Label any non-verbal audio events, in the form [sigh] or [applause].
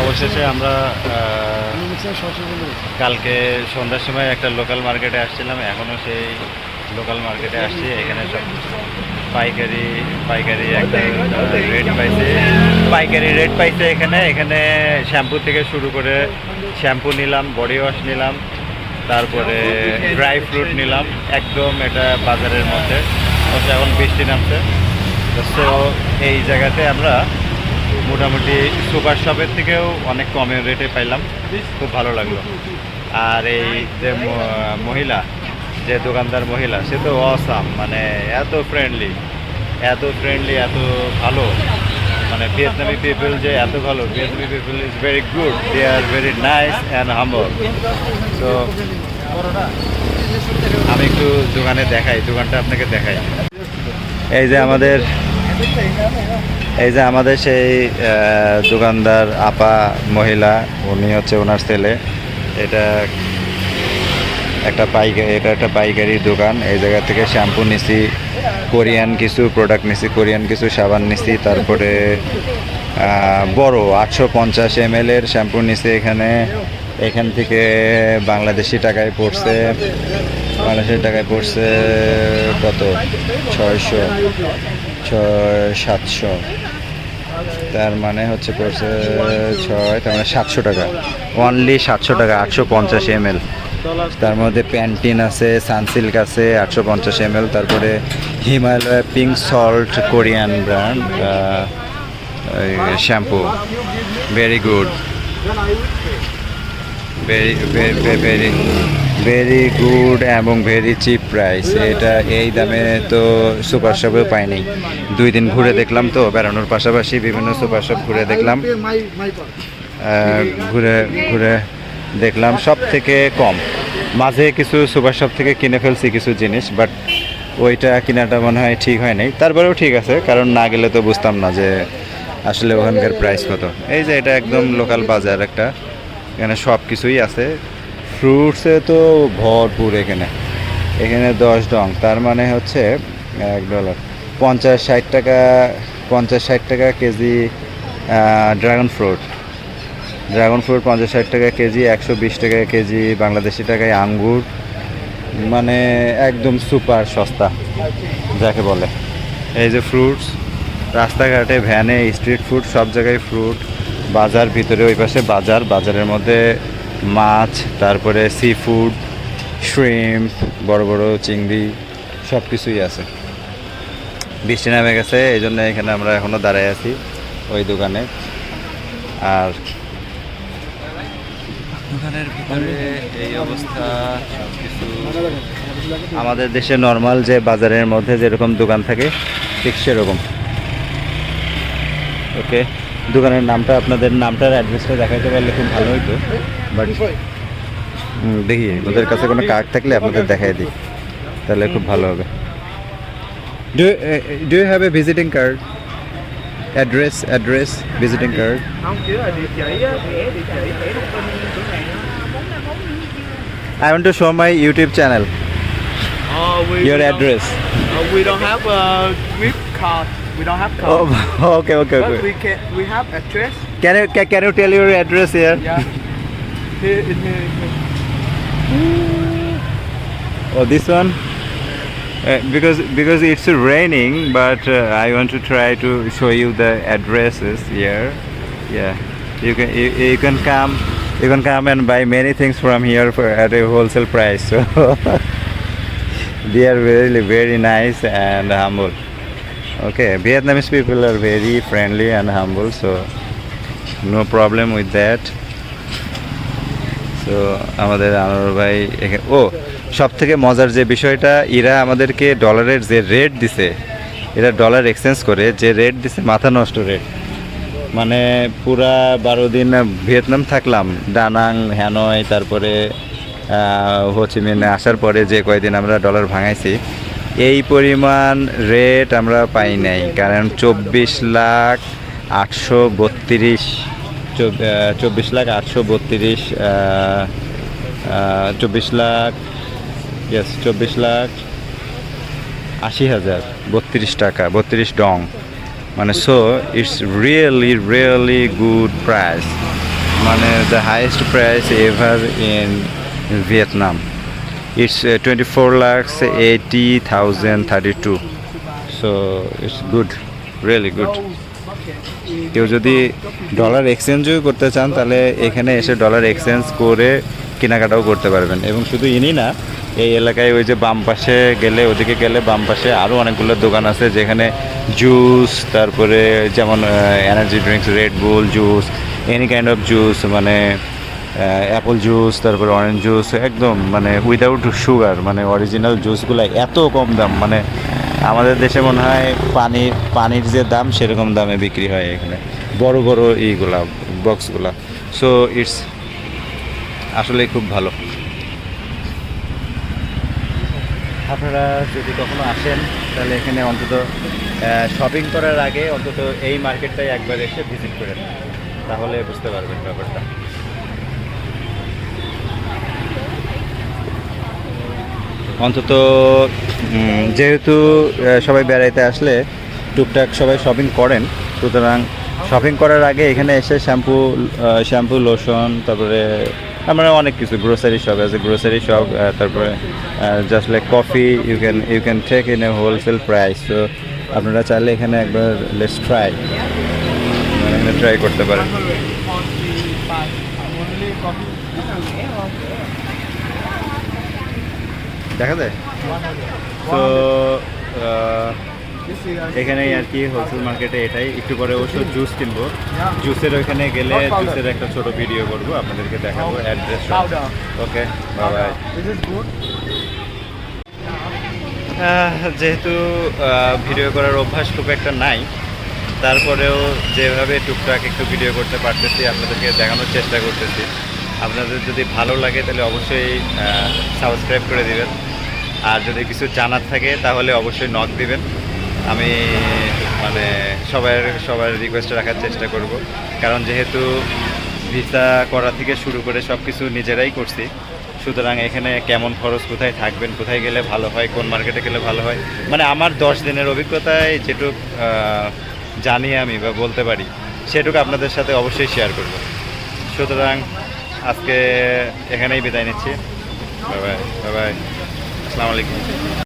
অবশেষে আমরা কালকে সন্ধ্যার সময় একটা লোকাল মার্কেটে আসছিলাম এখনও সেই লোকাল মার্কেটে আসছি এখানে সব পাইকারি পাইকারি একটা রেট পাইছে। পাইকারি রেট পাইছে এখানে এখানে শ্যাম্পু থেকে শুরু করে শ্যাম্পু নিলাম বডি ওয়াশ নিলাম তারপরে ড্রাই ফ্রুট নিলাম একদম এটা বাজারের মধ্যে। এখন বৃষ্টি নামছে। সো এই জায়গাতে আমরা মোটামুটি সুপার শপের থেকেও অনেক কমে রেটে পাইলাম। খুব ভালো লাগল। আর এই যে মহিলা, যে দোকানদার মহিলা, সে তো অসাম মানে এত ফ্রেন্ডলি এত ফ্রেন্ডলি এত ভালো। মানে ভিয়েতনামি পিপল যে এত ভালো ভিয়েতনামি people is very good they are very nice and humble তো আমি একটু দোকানে দেখাই, দোকানটা আপনাকে দেখাই। এই যে আমাদের এই যে আমাদের সেই দোকানদার আপা মহিলা, উনি হচ্ছে ওনার ছেলে। এটা একটা পাইকারি এটা একটা পাইকারি দোকান। এই জায়গা থেকে শ্যাম্পু নিছি, কোরিয়ান কিছু প্রোডাক্ট নিছি, কোরিয়ান কিছু সাবান নিছি, তারপরে বড়, আটশো পঞ্চাশ এম এর শ্যাম্পু নিছি এখানে। এখান থেকে বাংলাদেশি টাকায় পড়ছে, বাংলাদেশি টাকায় পড়ছে কত? ছয়শো। ছয় সাতশো। তার মানে হচ্ছে পড়ছে ছয়, তার মানে সাতশো টাকা। অনলি সাতশো টাকা, আটশো পঞ্চাশ এম তার মধ্যে প্যান্টিন আছে সানসিল্ক আছে, আটশো পঞ্চাশ এম তারপরে Himalaya pink salt Korean brand shampoo very good very very very good এবং ভেরি চিপ প্রাইস এটা এই দামে তো সুপার শপেও পাইনি। দুই দিন ঘুরে দেখলাম তো, বেড়ানোর পাশাপাশি বিভিন্ন সুপার শপ ঘুরে দেখলাম। ঘুরে ঘুরে দেখলাম সব থেকে কম। মাঝে কিছু সুপার শপ থেকে কিনে ফেলছি কিছু জিনিস বাট ওইটা কেনাটা মনে হয় ঠিক হয় নাই তারপরেও ঠিক আছে, কারণ না গেলে তো বুঝতাম না যে আসলে ওখানকার প্রাইস কত। এই যে এটা একদম লোকাল বাজার একটা। এখানে সব কিছুই আছে। ফ্রুটসে তো ভরপুর এখানে। এখানে দশ ডং। তার মানে হচ্ছে, এক ডলার পঞ্চাশ ষাট টাকা, পঞ্চাশ ষাট টাকা KG dragon fruit dragon fruit পঞ্চাশ ষাট টাকা কেজি, একশো বিশ টাকা কেজি বাংলাদেশি টাকায় আঙ্গুর। মানে একদম সুপার সস্তা, যাকে বলে। এই যে ফ্রুটস রাস্তাঘাটে ভ্যানে স্ট্রিট ফুড সব জায়গায় ফ্রুট বাজার ভিতরে ওই পাশে বাজার। বাজারের মধ্যে মাছ তারপরে সি ফুড শ্রিম্প বড় বড় চিংড়ি সব কিছুই আছে। বৃষ্টি নামে গেছে এই জন্য এখানে আমরা এখনও দাঁড়ায় আছি ওই দোকানে। আর দোকানের ভিতরে এই অবস্থা সব কিছু আমাদের দেশে নর্মাল যে বাজারের মধ্যে যেরকম দোকান থাকে ঠিক সেরকম। ওকে দোকানের নামটা আপনাদের নামটার অ্যাড্রেসটা দেখাইতে পারলে খুব ভালো হইতো। বাট দেখি ওদের কাছে কোনো কার্ড থাকলে আপনাদের দেখাই দিই। তাহলে খুব ভালো হবে। Do you have a visiting card address address visiting card I want to show my YouTube channel your address we we don't have card Oh, [laughs] okay, okay, but we can we have address Can you can, can you tell your address here? yeah here here, here. [laughs] Oh, this one. Uh, because because it's raining, but uh, I want to try to show you the addresses here. Yeah, you can you, you can come you can come and buy many things from here for at a wholesale price. So [laughs] they are really very nice and humble. Okay, Vietnamese people are very friendly and humble, so no problem with that. তো আমাদের আনোয়ার ভাই ও সব থেকে মজার যে বিষয়টা এরা আমাদেরকে ডলারের যে রেট দিছে এরা ডলার এক্সচেঞ্জ করে যে রেট দিছে মাথা নষ্ট রেট মানে পুরা বারো দিন ভিয়েতনাম থাকলাম ডানাং হ্যানয় তারপরে হোচিমিনে আসার পরে যে কয়দিন আমরা ডলার ভাঙাইছি এই পরিমাণ রেট আমরা পাই নাই, কারণ চব্বিশ লাখ আটশো বত্রিশ, চব- চব্বিশ লাখ আটশো বত্রিশ চব্বিশ লাখ ইয়েস চব্বিশ লাখ আশি হাজার, বত্রিশ টাকা, বত্রিশ ডং। মানে so it's really really good price মানে the highest price ever in Vietnam lakhs eighty thousand thirty two so it's good really good কেউ যদি ডলার এক্সচেঞ্জও করতে চান, তাহলে এখানে এসে ডলার এক্সচেঞ্জ করে কেনাকাটাও করতে পারবেন। এবং শুধু ইনি না, এই এলাকায় ওই যে বাম পাশে গেলে, ওদিকে গেলে বাম পাশে আরও অনেকগুলো দোকান আছে, যেখানে জুস তারপরে যেমন energy drinks Red Bull juice any kind of juice মানে অ্যাপল জুস তারপরে অরেঞ্জ জুস একদম মানে উইদাউট সুগার মানে অরিজিনাল জুসগুলো এত কম দাম মানে আমাদের দেশে মনে হয় পানি, পানির যে দাম, সেরকম দামে বিক্রি হয় এখানে। বড় বড় এইগুলা বক্সগুলা সো ইটস আসলে খুব ভালো। আপনারা যদি কখনো আসেন, তাহলে এখানে অন্তত শপিং করার আগে অন্তত এই মার্কেটটাই একবার এসে ভিজিট করেন তাহলে বুঝতে পারবেন ব্যাপারটা। অন্তত যেহেতু সবাই বেড়াইতে আসলে টুকটাক সবাই শপিং করেন, সুতরাং শপিং করার আগে এখানে এসে শ্যাম্পু শ্যাম্পু লোশন তারপরে আমরা অনেক কিছু গ্রোসারি শপ আছে গ্রোসারি শপ তারপরে just like coffee you can you can take in a wholesale price তো আপনারা চাইলে এখানে একবার লেটস ট্রাই ট্রাই করতে পারেন। দেখা যায়? তো এখানেই আর কি হোলসেল মার্কেটে এটাই। একটু পরে অবশ্য জুস কিনবো। জুসের ওইখানে গেলে জুসের একটা ছোট ভিডিও করব আপনাদেরকে দেখাবো অ্যাড্রেস ওকে বাই. যেহেতু ভিডিও করার অভ্যাস খুব একটা নাই তারপরেও যেভাবে টুকটাক একটু ভিডিও করতে পারতেছি আপনাদেরকে দেখানোর চেষ্টা করতেছি। আপনাদের যদি ভালো লাগে তাহলে অবশ্যই সাবস্ক্রাইব করে দিবেন। আর যদি কিছু জানার থাকে, তাহলে অবশ্যই নক দিবেন। আমি মানে সবার সবার রিকোয়েস্ট রাখার চেষ্টা করব। কারণ যেহেতু ভিসা করা থেকে শুরু করে সব কিছু নিজেরাই করছি, সুতরাং এখানে কেমন খরচ কোথায় থাকবেন, কোথায় গেলে ভালো হয়, কোন মার্কেটে গেলে ভালো হয় মানে আমার দশ দিনের অভিজ্ঞতায় যেটুক জানি আমি বা বলতে পারি, সেটুকু আপনাদের সাথে অবশ্যই শেয়ার করব। সুতরাং আজকে এখানেই বিদায় নিচ্ছি। বাই বাই বাই বাই আসসালামু আলাইকুম।